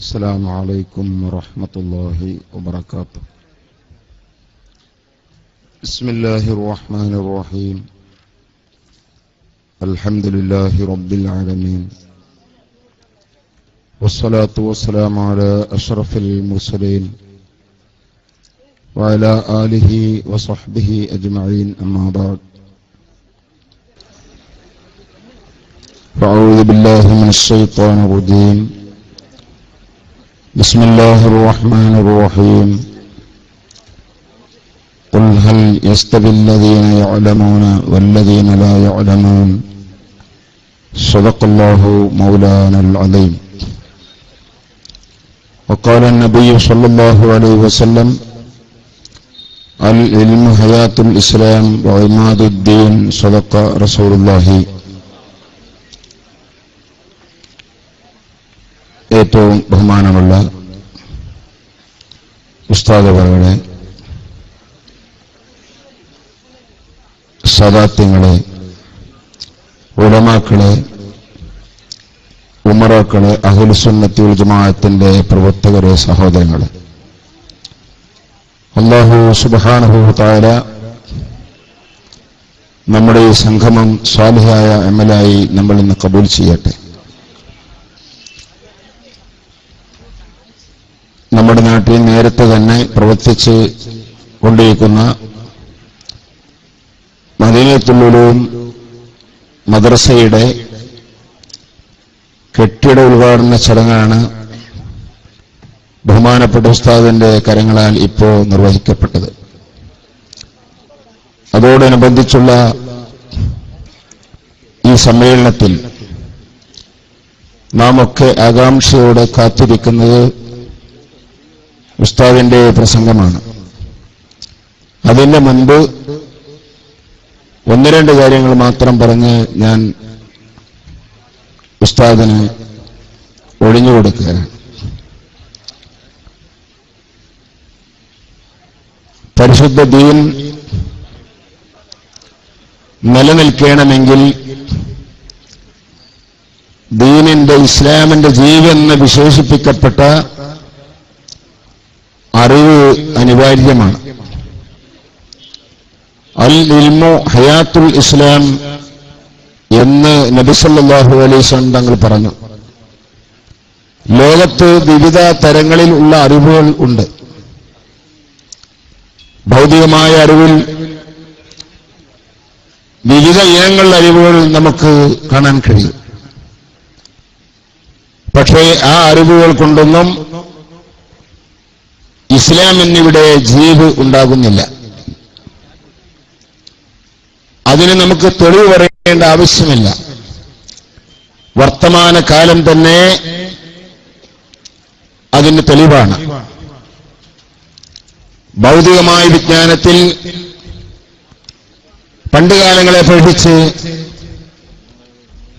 السلام عليكم ورحمة الله وبركاته. بسم الله الرحمن الرحيم. الحمد لله رب العالمين. والصلاة والسلام على أشرف المرسلين وعلى آله وصحبه أجمعين أما بعد. فأعوذ بالله من الشيطان الرجيم. بسم الله الرحمن الرحيم. قل هل يستوي الذين يعلمون والذين لا يعلمون؟ صدق الله مولانا العظيم. وقال النبي صلى الله عليه وسلم العلم حياة الإسلام وعماد الدين. صدق رسول الله. ഏറ്റവും ബഹുമാനമുള്ള ഉസ്താദവറുകളെ സദാത്യങ്ങളെ ഉലമാക്കളെ ഉമറാക്കളെ അഹുൽസുന്നത്തി ജമാഅത്തിന്റെ പ്രവർത്തകരെ സഹോദരങ്ങളെ. അള്ളാഹു സുബാനഹു താര നമ്മുടെ ഈ സംഗമം സ്വാലിഹായ അമലായി നമ്മൾ ഇന്ന് കബൂൽ ചെയ്യട്ടെ. നമ്മുടെ നാട്ടിൽ നേരത്തെ തന്നെ പ്രവർത്തിച്ച് കൊണ്ടിരിക്കുന്ന മദീനത്തുള്ളിലും മദ്രസയുടെ കെട്ടിട ഉദ്ഘാടന ചടങ്ങാണ് ബഹുമാനപ്പെട്ട ഉസ്താദിന്റെ കരങ്ങളാൽ ഇപ്പോൾ നിർവഹിക്കപ്പെട്ടത്. അതോടനുബന്ധിച്ചുള്ള ഈ സമ്മേളനത്തിൽ നാം ഒക്കെ ആകാംക്ഷയോടെ കാത്തിരിക്കുന്നത് ഉസ്താദിന്റെ പ്രസംഗമാണ്. അതിന്റെ മുൻപ് ഒന്ന് രണ്ട് കാര്യങ്ങൾ മാത്രം പറഞ്ഞ് ഞാൻ ഉസ്താദിന് ഒഴിഞ്ഞു കൊടുക്കുകയാണ്. പരിശുദ്ധ ദീൻ നിലനിൽക്കണമെങ്കിൽ ദീനിന്റെ ഇസ്ലാമിന്റെ ജീവെന്ന് വിശേഷിപ്പിക്കപ്പെട്ട അറിവ് അനിവാര്യമാണ്. അൽ ഇൽമു ഹയാത്തുൽ ഇസ്ലാം എന്ന് നബിസല്ലാഹു അലൈസ് തങ്ങൾ പറഞ്ഞു. ലോകത്ത് വിവിധ തരങ്ങളിൽ ഉള്ള അറിവുകൾ ഉണ്ട്. ഭൗതികമായ അറിവിൽ വിവിധ ഇനങ്ങളുടെ അറിവുകൾ നമുക്ക് കാണാൻ കഴിയും. പക്ഷേ ആ അറിവുകൾ കൊണ്ടൊന്നും ഇസ്ലാം എന്നിവിടെ ജീവ് ഉണ്ടാകുന്നില്ല. അതിന് നമുക്ക് തെളിവ് പറയേണ്ട ആവശ്യമില്ല. വർത്തമാന കാലം തന്നെ അതിന് തെളിവാണ്. ഭൗതികമായ വിജ്ഞാനത്തിൽ പണ്ടുകാലങ്ങളെ അപേക്ഷിച്ച്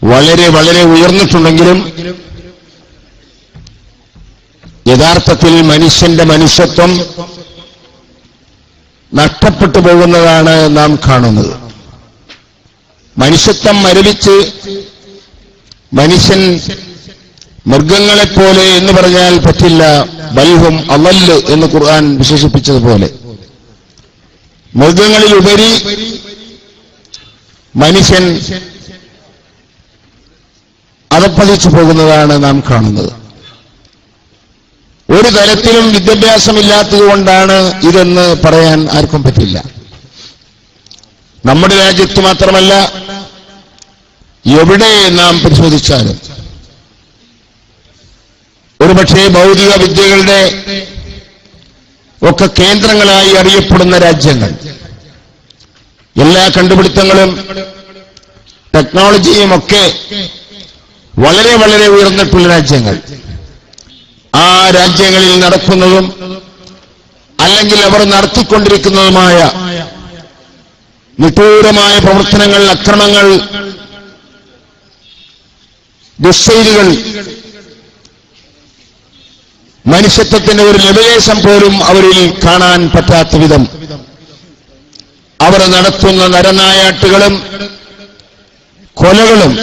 വളരെ വളരെ ഉയർന്നിട്ടുണ്ടെങ്കിലും യഥാർത്ഥത്തിൽ മനുഷ്യന്റെ മനുഷ്യത്വം നഷ്ടപ്പെട്ടു പോകുന്നതാണ് നാം കാണുന്നത്. മനുഷ്യത്വം മരവിച്ച് മനുഷ്യൻ മൃഗങ്ങളെപ്പോലെ എന്ന് പറഞ്ഞാൽ പറ്റില്ല. ബൽഹും അവല്ല് എന്ന് ഖുർആൻ വിശേഷിപ്പിച്ചതുപോലെ. മൃഗങ്ങളിലുപരി മനുഷ്യൻ അതപ്പതിച്ചു പോകുന്നതാണ് നാം കാണുന്നത്. ഒരു തരത്തിലും വിദ്യാഭ്യാസമില്ലാത്തത് കൊണ്ടാണ് ഇതെന്ന് പറയാൻ ആർക്കും പറ്റില്ല. നമ്മുടെ രാജ്യത്ത് മാത്രമല്ല എവിടെ നാം പരിശോധിച്ചാലും ഒരുപക്ഷെ ഭൗതിക വിദ്യകളുടെ ഒക്കെ കേന്ദ്രങ്ങളായി അറിയപ്പെടുന്ന രാജ്യങ്ങൾ എല്ലാ കണ്ടുപിടുത്തങ്ങളും ടെക്നോളജിയും ഒക്കെ വളരെ വളരെ ഉയർന്നിട്ടുള്ള രാജ്യങ്ങൾ. ആ രാജ്യങ്ങളിൽ നടക്കുന്നതും അല്ലെങ്കിൽ അവർ നടത്തിക്കൊണ്ടിരിക്കുന്നതുമായ നിഷ്ഠൂരമായ പ്രവർത്തനങ്ങൾ അക്രമങ്ങൾ ദുശ്ശൈലികൾ മനുഷ്യത്വത്തിന്റെ ഒരു ലവലേശം പോലും അവരിൽ കാണാൻ പറ്റാത്ത വിധം അവർ നടത്തുന്ന നരനായാട്ടുകളും കൊലകളും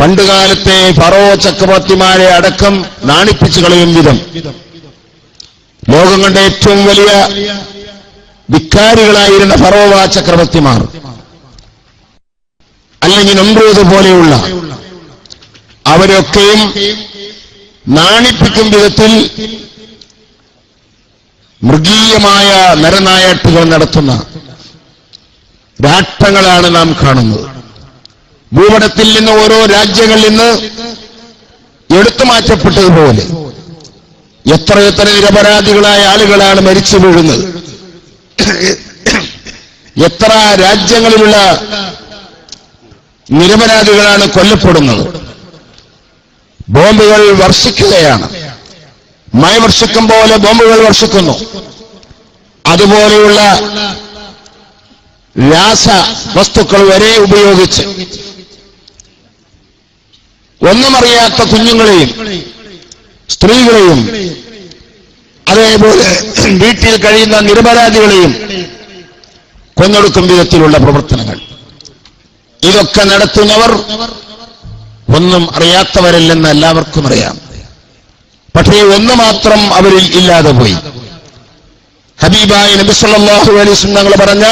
പണ്ടുകാലത്തെ ഫറോ ചക്രവർത്തിമാരെ അടക്കം നാണിപ്പിച്ചു കളയും വിധം. ലോകം കണ്ട ഏറ്റവും വലിയ ധിക്കാരികളായിരുന്ന ഫറോവ ചക്രവർത്തിമാർ. അല്ലെങ്കിൽ നമ്രൂദ് പോലെയുള്ള അവരൊക്കെയും നാണിപ്പിക്കും വിധത്തിൽ മൃഗീയമായ നരനായാട്ടുകൾ നടത്തുന്ന രാഷ്ട്രങ്ങളാണ് നാം കാണുന്നത്. ഭൂപടത്തിൽ നിന്ന് ഓരോ രാജ്യങ്ങളിൽ നിന്ന് എടുത്തു മാറ്റപ്പെട്ടതുപോലെ എത്ര എത്ര നിരപരാധികളായ ആളുകളാണ് മരിച്ചു വീഴുന്നത്. എത്ര രാജ്യങ്ങളിലുള്ള നിരപരാധികളാണ് കൊല്ലപ്പെടുന്നത്. ബോംബുകൾ വർഷിക്കുകയാണ്. മഴ വർഷിക്കും പോലെ ബോംബുകൾ വർഷിക്കുന്നു. അതുപോലെയുള്ള രാസ വസ്തുക്കൾ വരെ ഉപയോഗിച്ച് ഒന്നും അറിയാത്ത കുഞ്ഞുങ്ങളെയും സ്ത്രീകളെയും അതേപോലെ വീട്ടിൽ കഴിയുന്ന നിരപരാധികളെയും കൊന്നൊടുക്കും വിധത്തിലുള്ള പ്രവർത്തനങ്ങൾ. ഇതൊക്കെ നടത്തുന്നവർ ഒന്നും അറിയാത്തവരല്ലെന്ന് എല്ലാവർക്കും അറിയാം. പക്ഷേ ഒന്ന് മാത്രം അവരിൽ ഇല്ലാതെ പോയി. ഹബീബായ നബിസ്വല്ലാഹു അലൈഹി വസല്ലം പറഞ്ഞ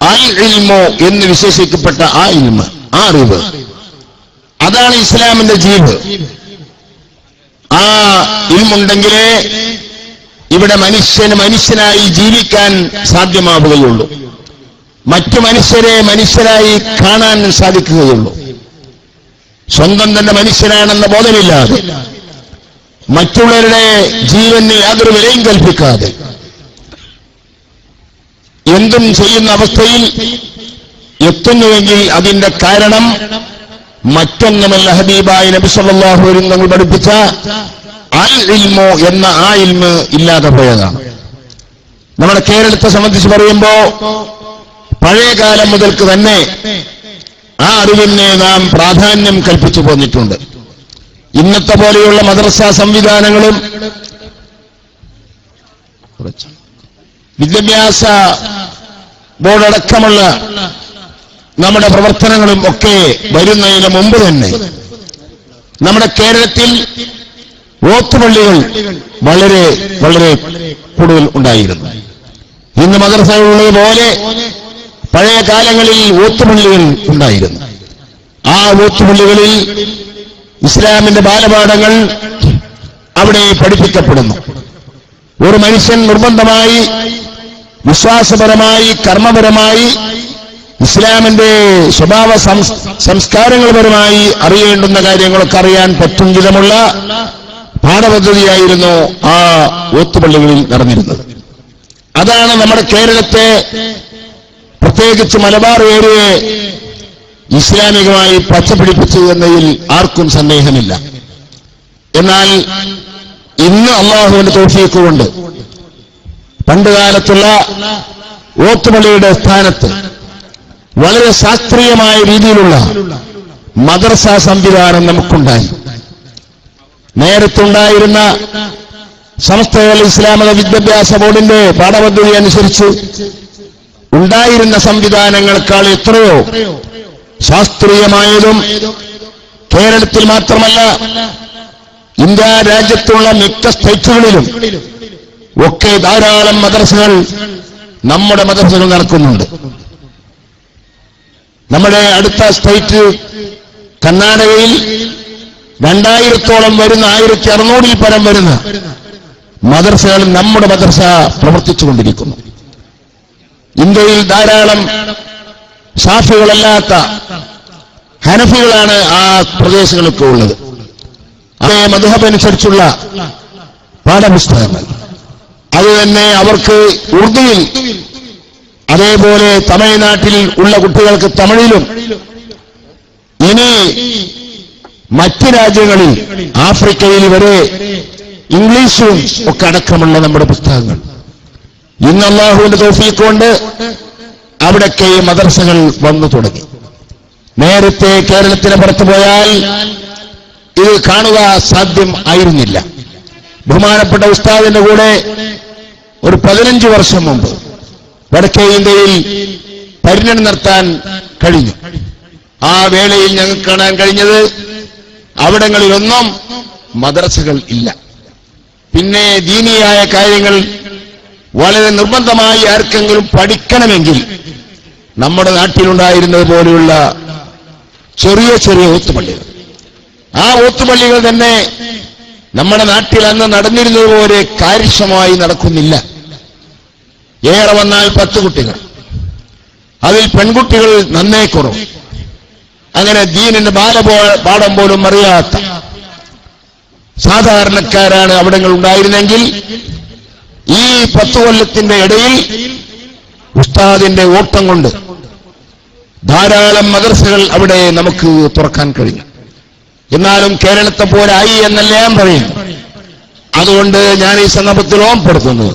ആ ഇൽമോ എന്ന് വിശേഷിക്കപ്പെട്ട ആ ഇൽമ ആ അറിവ്. അതാണ് ഇസ്ലാമിന്റെ ജീവ്. ആ ഇൽമുണ്ടെങ്കിലേ ഇവിടെ മനുഷ്യന് മനുഷ്യനായി ജീവിക്കാൻ സാധ്യമാവുകയുള്ളൂ. മറ്റു മനുഷ്യരെ മനുഷ്യരായി കാണാൻ സാധിക്കുകയുള്ളൂ. സ്വന്തം തന്നെ മനുഷ്യനാണെന്ന ബോധമില്ലാതെ മറ്റുള്ളവരുടെ ജീവന് യാതൊരു വിലയും കൽപ്പിക്കാതെ എന്തും ചെയ്യുന്ന അവസ്ഥയിൽ എത്തുന്നുവെങ്കിൽ അതിന്റെ കാരണം മറ്റൊന്നുമല്ല ഹബീബായി നബി വസല്ലം നമ്മൾ പഠിപ്പിച്ച അൽ ഇൽമോ എന്ന ആ ഇൽമ് ഇല്ലാതെ പോയതാണ്. നമ്മുടെ കേരളത്തെ സംബന്ധിച്ച് പറയുമ്പോ പഴയ കാലം മുതൽക്ക് തന്നെ ആ അറിവിനെ നാം പ്രാധാന്യം കൽപ്പിച്ചു പോന്നിട്ടുണ്ട്. ഇന്നത്തെ പോലെയുള്ള മദ്രസ സംവിധാനങ്ങളും വിദ്യാഭ്യാസ ബോർഡടക്കമുള്ള നമ്മുടെ പ്രവർത്തനങ്ങളും ഒക്കെ വരുന്നതിന് മുമ്പ് തന്നെ നമ്മുടെ കേരളത്തിൽ ഓത്തുപള്ളികൾ വളരെ വളരെ കൂടുതൽ ഉണ്ടായിരുന്നു. ഇന്ന് പോലെ പഴയ കാലങ്ങളിൽ ഓത്തുപള്ളികൾ ഉണ്ടായിരുന്നു. ആ ഓത്തുപള്ളികളിൽ ഇസ്ലാമിന്റെ ബാലപാഠങ്ങൾ അവിടെ പഠിപ്പിക്കപ്പെടുന്നു. ഒരു മനുഷ്യൻ നിർബന്ധമായി വിശ്വാസപരമായി കർമ്മപരമായി ഇസ്ലാമിന്റെ സ്വഭാവ സംസ്- സംസ്കാരങ്ങൾപരമായി അറിയേണ്ടുന്ന കാര്യങ്ങളൊക്കെ അറിയാൻ പറ്റും വിധമുള്ള പാഠപദ്ധതിയായിരുന്നു ആ ഓത്തുപള്ളികളിൽ നടന്നിരുന്നത്. അതാണ് നമ്മുടെ കേരളത്തെ പ്രത്യേകിച്ച് മലബാർ ഏരിയയെ ഇസ്ലാമികമായി പച്ചപിടിപ്പിച്ചു എന്നതിൽ ആർക്കും സന്ദേഹമില്ല. എന്നാൽ ഇന്ന് അള്ളാഹുവിന്റെ തോഫീക്ക് കൊണ്ട് പണ്ടുകാലത്തുള്ള ഓത്തുപള്ളിയുടെ സ്ഥാനത്ത് വളരെ ശാസ്ത്രീയമായ രീതിയിലുള്ള മദർസ സംവിധാനം നമുക്കുണ്ടായി. നേരത്തുണ്ടായിരുന്ന സംസ്ഥകൾ ഇസ്ലാമത വിദ്യാഭ്യാസ ബോർഡിന്റെ പാഠപദ്ധതി അനുസരിച്ച് ഉണ്ടായിരുന്ന സംവിധാനങ്ങളെക്കാൾ എത്രയോ ശാസ്ത്രീയമായതും കേരളത്തിൽ മാത്രമല്ല ഇന്ത്യ രാജ്യത്തുള്ള മിക്ക സ്റ്റേറ്റുകളിലും ഒക്കെ ധാരാളം മദർസകൾ നമ്മുടെ മദർസകൾ നടക്കുന്നുണ്ട്. നമ്മുടെ അടുത്ത സ്റ്റേറ്റ് കർണാടകയിൽ രണ്ടായിരത്തോളം വരുന്ന ആയിരത്തി അറുന്നൂറിൽ പരം വരുന്ന മദർസകൾ നമ്മുടെ മദർസ പ്രവർത്തിച്ചുകൊണ്ടിരിക്കുന്നു. ഇന്ത്യയിൽ ധാരാളം ഷാഫികളല്ലാത്ത ഹനഫികളാണ് ആ പ്രദേശങ്ങളൊക്കെ ഉള്ളത്. അതേ മധുഹബനുസരിച്ചുള്ള പാഠപുസ്തകങ്ങൾ. അത് തന്നെ അവർക്ക് ഉറുദുവിൽ അതേപോലെ തമിഴ്നാട്ടിൽ ഉള്ള കുട്ടികൾക്ക് തമിഴിലും. ഇനി മറ്റ് രാജ്യങ്ങളിൽ ആഫ്രിക്കയിൽ വരെ ഇംഗ്ലീഷും ഒക്കെ അടക്കമുള്ള നമ്മുടെ പുസ്തകങ്ങൾ. ഇന്ന് അള്ളാഹുവിന്റെ തോഫീക്ക് കൊണ്ട് അവിടൊക്കെ മദർസകൾ വന്നു തുടങ്ങി. നേരത്തെ കേരളത്തിന് പുറത്തു പോയാൽ ഇത് കാണുക സാധ്യം ആയിരുന്നില്ല. ബഹുമാനപ്പെട്ട ഉസ്താദിന്റെ കൂടെ ഒരു പതിനഞ്ച് വർഷം മുമ്പ് വടക്കേ ഇന്ത്യയിൽ പര്യടനം നടത്താൻ കഴിഞ്ഞു. ആ വേളയിൽ ഞങ്ങൾക്ക് കാണാൻ കഴിഞ്ഞത് അവിടങ്ങളിലൊന്നും മദ്രസകൾ ഇല്ല. പിന്നെ ദീനിയായ കാര്യങ്ങൾ വളരെ നിർബന്ധമായി ആർക്കെങ്കിലും പഠിക്കണമെങ്കിൽ നമ്മുടെ നാട്ടിലുണ്ടായിരുന്നത് പോലെയുള്ള ചെറിയ ചെറിയ ഓത്തുപള്ളികൾ. ആ ഓത്തുപള്ളികൾ തന്നെ നമ്മുടെ നാട്ടിൽ അന്ന് നടന്നിരുന്നതുപോലെ കാര്യക്ഷമമായി നടക്കുന്നില്ല. ഏറെ വന്നാൽ പത്ത് കുട്ടികൾ. അതിൽ പെൺകുട്ടികൾ നന്നേ കുറവ്. അങ്ങനെ ദീനിന്റെ ബാലപോ പാഠം പോലും അറിയാത്ത സാധാരണക്കാരാണ് അവിടങ്ങൾ ഉണ്ടായിരുന്നെങ്കിൽ ഈ പത്തു കൊല്ലത്തിന്റെ ഇടയിൽ ഉസ്താദിന്റെ ഓട്ടം കൊണ്ട് ധാരാളം മദർസകൾ അവിടെ നമുക്ക് തുറക്കാൻ കഴിഞ്ഞു. എന്നാലും കേരളത്തെ പോലെ ആയി എന്നല്ല ഞാൻ പറയും അതുകൊണ്ട് ഞാൻ ഈ സന്ദർഭത്തിൽ ഓർപ്പെടുത്തുന്നു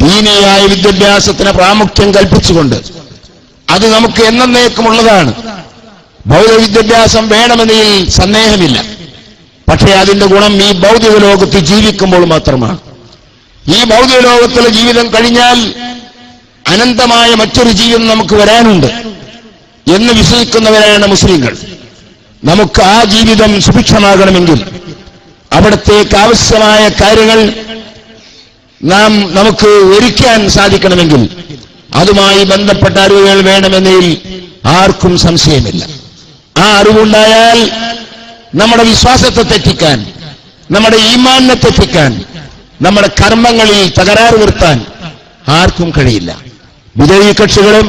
ദീനിയായ വിദ്യാഭ്യാസത്തിന് പ്രാമുഖ്യം കൽപ്പിച്ചുകൊണ്ട് അത് നമുക്ക് എന്നേക്കുമുള്ളതാണ്. ഭൗതിക വിദ്യാഭ്യാസം വേണമെന്നതിൽ സന്ദേഹമില്ല. പക്ഷേ അതിന്റെ ഗുണം ഈ ഭൗതിക ലോകത്ത് ജീവിക്കുമ്പോൾ മാത്രമാണ്. ഈ ഭൗതിക ലോകത്തിലെ ജീവിതം കഴിഞ്ഞാൽ അനന്തമായ മറ്റൊരു ജീവിതം നമുക്ക് വരാനുണ്ട് എന്ന് വിശ്വസിക്കുന്നവരാണ് മുസ്ലിങ്ങൾ. നമുക്ക് ആ ജീവിതം സുഭിക്ഷമാകണമെങ്കിൽ അവിടത്തേക്ക് ആവശ്യമായ കാര്യങ്ങൾ നാം നമുക്ക് ഒരുക്കാൻ സാധിക്കണമെങ്കിൽ അതുമായി ബന്ധപ്പെട്ട അറിവുകൾ വേണമെന്നതിൽ ആർക്കും സംശയമില്ല. ആ അറിവുണ്ടായാൽ നമ്മുടെ വിശ്വാസത്തെ തെറ്റിക്കാൻ നമ്മുടെ ഈമാനെ തെറ്റിക്കാൻ നമ്മുടെ കർമ്മങ്ങളിൽ തകരാറ് വരുത്താൻ ആർക്കും കഴിയില്ല. വിജയീ കക്ഷികളും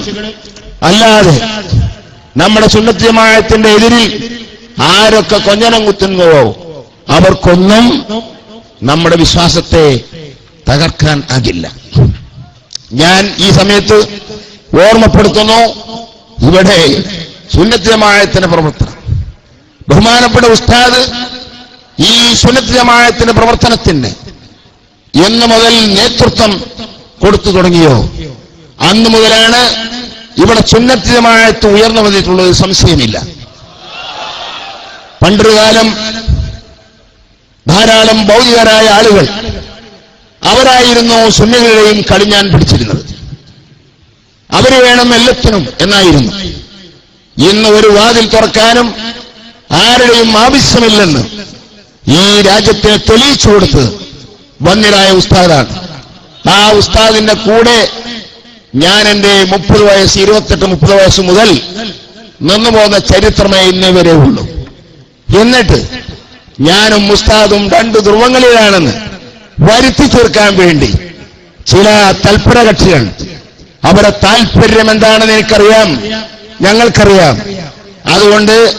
അല്ലാതെ നമ്മുടെ സുന്നത്യമായത്തിന്റെ എതിരിൽ ആരൊക്കെ കൊഞ്ഞനം കുത്തുന്നുവോ അവർക്കൊന്നും നമ്മുടെ വിശ്വാസത്തെ തകർക്കാൻ ആകില്ല. ഞാൻ ഈ സമയത്ത് ഓർമ്മപ്പെടുത്തുന്നു ഇവിടെ സുന്നത്യമായത്തിന്റെ പ്രവർത്തനം. ബഹുമാനപ്പെട്ട ഉസ്താദ് ഈ സുന്നത്യമായത്തിന്റെ പ്രവർത്തനത്തിന് എന്ന് മുതൽ നേതൃത്വം കൊടുത്തു തുടങ്ങിയോ? അന്ന് മുതലാണ് ഇവിടെ സുന്നത്യമായത്ത് ഉയർന്നു വന്നിട്ടുള്ളത് സംശയമില്ല. പണ്ടൊരു കാലം ധാരാളം ഭൗതികരായ ആളുകൾ അവരായിരുന്നു സുന്നികളുടെയും കളിഞ്ഞാൻ പിടിച്ചിരുന്നത്. അവർ വേണം എല്ലാത്തിനും എന്നായിരുന്നു. ഇന്ന് ഒരു വാതിൽ തുറക്കാനും ആരുടെയും ആവശ്യമില്ലെന്ന് ഈ രാജ്യത്തെ തെളിയിച്ചു കൊടുത്ത് വന്നിരായ ഉസ്താദാണ്. ആ ഉസ്താദിന്റെ കൂടെ ഞാൻ എന്റെ മുപ്പത് വയസ്സ് ഇരുപത്തെട്ട് മുപ്പത് വയസ്സ് മുതൽ നിന്നുപോകുന്ന ചരിത്രമേ ഇന്നേ വരെ ഉള്ളൂ. എന്നിട്ട് ഞാനും ഉസ്താദും രണ്ട് ധ്രുവങ്ങളിലാണെന്ന് വരുത്തി തീർക്കാൻ വേണ്ടി ചില തൽപര കക്ഷികൾ. അവരുടെ താല്പര്യം എന്താണെന്ന് എനിക്കറിയാം. ഞങ്ങൾക്കറിയാം. അതുകൊണ്ട്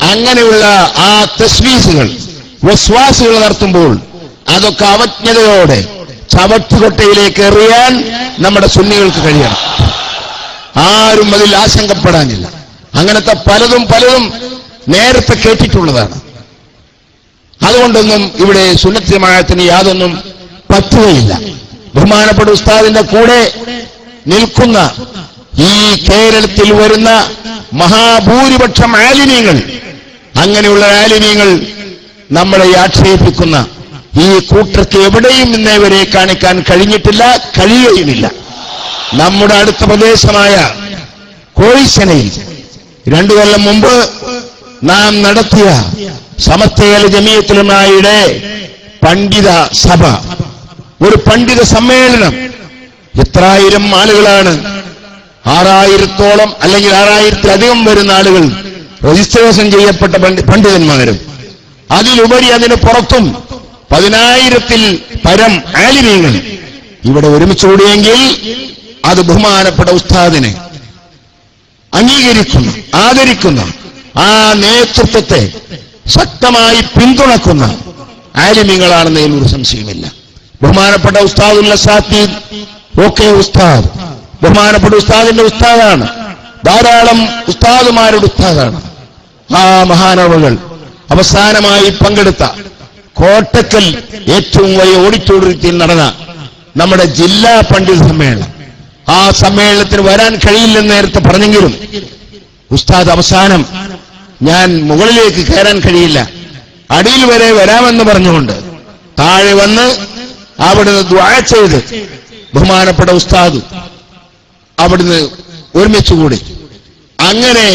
അങ്ങനെയുള്ള ആ തസ്വീസുകൾ വിശ്വാസുകൾ നടത്തുമ്പോൾ അതൊക്കെ അവജ്ഞതയോടെ ചവറ്റുകൊട്ടയിലേക്ക് എറിയാൻ നമ്മുടെ സുന്നികൾക്ക് കഴിയണം. ആരും അതിൽ ആശങ്കപ്പെടാനില്ല. അങ്ങനത്തെ പലതും പലതും നേരത്തെ കേട്ടിട്ടുള്ളതാണ്. അതുകൊണ്ടൊന്നും ഇവിടെ സുന്നത്യമായത്തിന് യാതൊന്നും പറ്റുകയില്ല. ബഹുമാനപ്പെട്ട ഉസ്താദിന്റെ കൂടെ നിൽക്കുന്ന ഈ കേരളത്തിൽ വരുന്ന മഹാഭൂരിപക്ഷം ആലിന്യങ്ങൾ അങ്ങനെയുള്ള ആലിന്യങ്ങൾ നമ്മളെ ആക്ഷേപിക്കുന്ന ഈ കൂട്ടർക്ക് എവിടെയും ഇന്നേ വരെ കാണിക്കാൻ കഴിഞ്ഞിട്ടില്ല കഴിയുകയുമില്ല. നമ്മുടെ അടുത്ത പ്രദേശമായ കോഴിശനയിൽ രണ്ടു കൊല്ലം മുമ്പ് നാം നടത്തിയ സമസ്തകല ജമീയത്തിലുമായിടെ പണ്ഡിത സഭ. ഒരു പണ്ഡിത സമ്മേളനം. എത്രായിരം ആളുകളാണ്. ആറായിരത്തോളം അല്ലെങ്കിൽ ആറായിരത്തിലധികം വരുന്ന ആളുകൾ രജിസ്ട്രേഷൻ ചെയ്യപ്പെട്ട പണ്ഡി- പണ്ഡിതന്മാരും. അതിലുപരി അതിന് പുറത്തും പതിനായിരത്തിൽ പരം ആലിമീങ്ങൾ ഇവിടെ ഒരുമിച്ച് കൂടിയെങ്കിൽ അത് ബഹുമാനപ്പെട്ട ഉസ്താദിനെ അംഗീകരിക്കുന്ന ആദരിക്കുന്ന. ആ നേതൃത്വത്തെ ശക്തമായി പിന്തുണക്കുന്ന ആലിമ്യങ്ങളാണെന്നതിൽ ഒരു സംശയമില്ല. ബഹുമാനപ്പെട്ട ഉസ്താദുൽ സാത്തീദ് ഓക്കെ ഉസ്താദ്. ബഹുമാനപ്പെട്ട ഉസ്താദിന്റെ ഉസ്താദാണ്. ധാരാളം ഉസ്താദുമാരുടെ ഉസ്താദാണ്. ആ മഹാനവകൾ അവസാനമായി പങ്കെടുത്ത കോട്ടക്കൽ ഏറ്റവും വലിയ ഓഡിറ്റോറിയത്തിൽ നടന്ന നമ്മുടെ ജില്ലാ പണ്ഡിത സമ്മേളനം. ആ സമ്മേളനത്തിന് വരാൻ കഴിയില്ലെന്ന് നേരത്തെ പറഞ്ഞെങ്കിലും ഉസ്താദ് അവസാനം ഞാൻ മുകളിലേക്ക് കയറാൻ കഴിയില്ല. അടിയിൽ വരെ വരാമെന്ന് പറഞ്ഞുകൊണ്ട് താഴെ വന്ന് അവിടുന്ന് ദ്വാ ചെയ്ത് ബഹുമാനപ്പെട്ട ഉസ്താദ് അവിടുന്ന് ഒരുമിച്ചുകൂടി അങ്ങനെ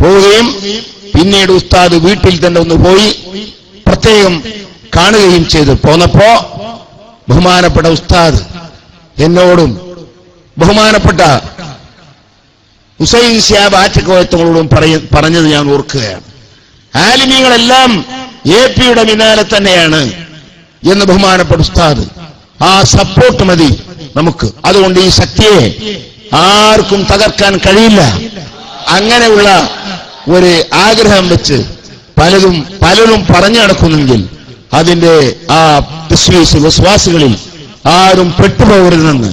പോവുകയും പിന്നീട് ഉസ്താദ് വീട്ടിൽ തന്നെ ഒന്ന് പോയി പ്രത്യേകം കാണുകയും ചെയ്തു പോന്നപ്പോ ബഹുമാനപ്പെട്ട ഉസ്താദ് എന്നോടും ബഹുമാനപ്പെട്ട ഹുസൈൻ ഷിയാബ് ആറ്റക്കോയത്തങ്ങളോടും പറഞ്ഞത് ഞാൻ ഓർക്കുകയാണ്. ആലിമീങ്ങളെല്ലാം എ പിയുടെ പിന്നാലെ തന്നെയാണ് എന്ന് ബഹുമാനപ്പെട്ട ഉസ്താദ്. ആ സപ്പോർട്ട് മതി നമുക്ക്. അതുകൊണ്ട് ഈ ശക്തിയെ ആർക്കും തകർക്കാൻ കഴിയില്ല. അങ്ങനെയുള്ള ഒരു ആഗ്രഹം വെച്ച് പലതും പലരും പറഞ്ഞു നടക്കുന്നെങ്കിൽ അതിന്റെ ആ വിശ്വാസ വിശ്വാസികളിൽ ആരും പെട്ടുപോകരുതെന്ന്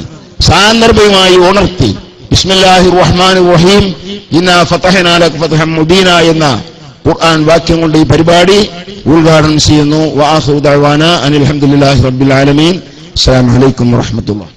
സാന്ദർഭികമായി ഉണർത്തി ബിസ്മില്ലാഹി റഹ്മാൻ റഹീം ഇന്ന ഫതഹനാലക് ഫതഹം മുബീന എന്ന ഖുർആൻ വാക്യം കൊണ്ട് ഈ പരിപാടി ഉദ്ഘാടനം ചെയ്യുന്നു. വാഹു ദഅവാന അനിൽ ഹംദുലില്ലാഹി റബ്ബിൽ ആലമീൻ. അസ്സലാമു അലൈക്കും വറഹ്മത്തുള്ളാഹി.